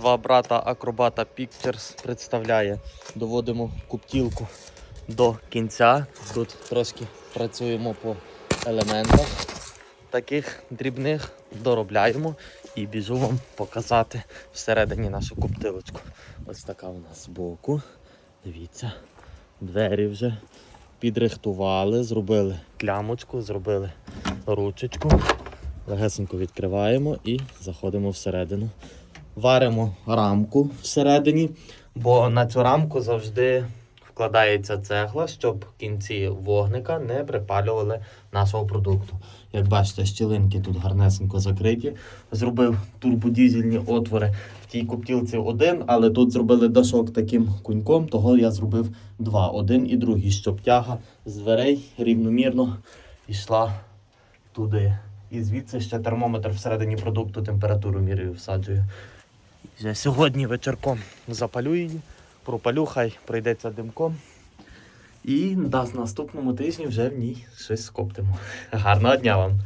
Два брата Акробата Pictures представляє. Доводимо куптілку до кінця. Тут трошки працюємо по елементах таких дрібних, доробляємо і біжу вам показати всередині нашу куптилочку. Ось така у нас збоку. Дивіться, двері вже підрихтували, зробили клямочку, зробили ручечку. Легесенько відкриваємо і заходимо всередину. Варимо рамку всередині, бо на цю рамку завжди вкладається цегла, щоб кінці вогника не припалювали нашого продукту. Як бачите, щілинки тут гарнесенько закриті. Зробив турбодізельні отвори в тій коптілці один, але тут зробили дашок таким куньком, того я зробив два: один і другий, щоб тяга з дверей рівномірно йшла туди. І звідси ще термометр всередині продукту температуру міряю, всаджую. Вже сьогодні вечірком запалю її, пропалю, хай пройдеться димком. І з наступному тижні вже в ній щось скоптимо. Гарного дня вам!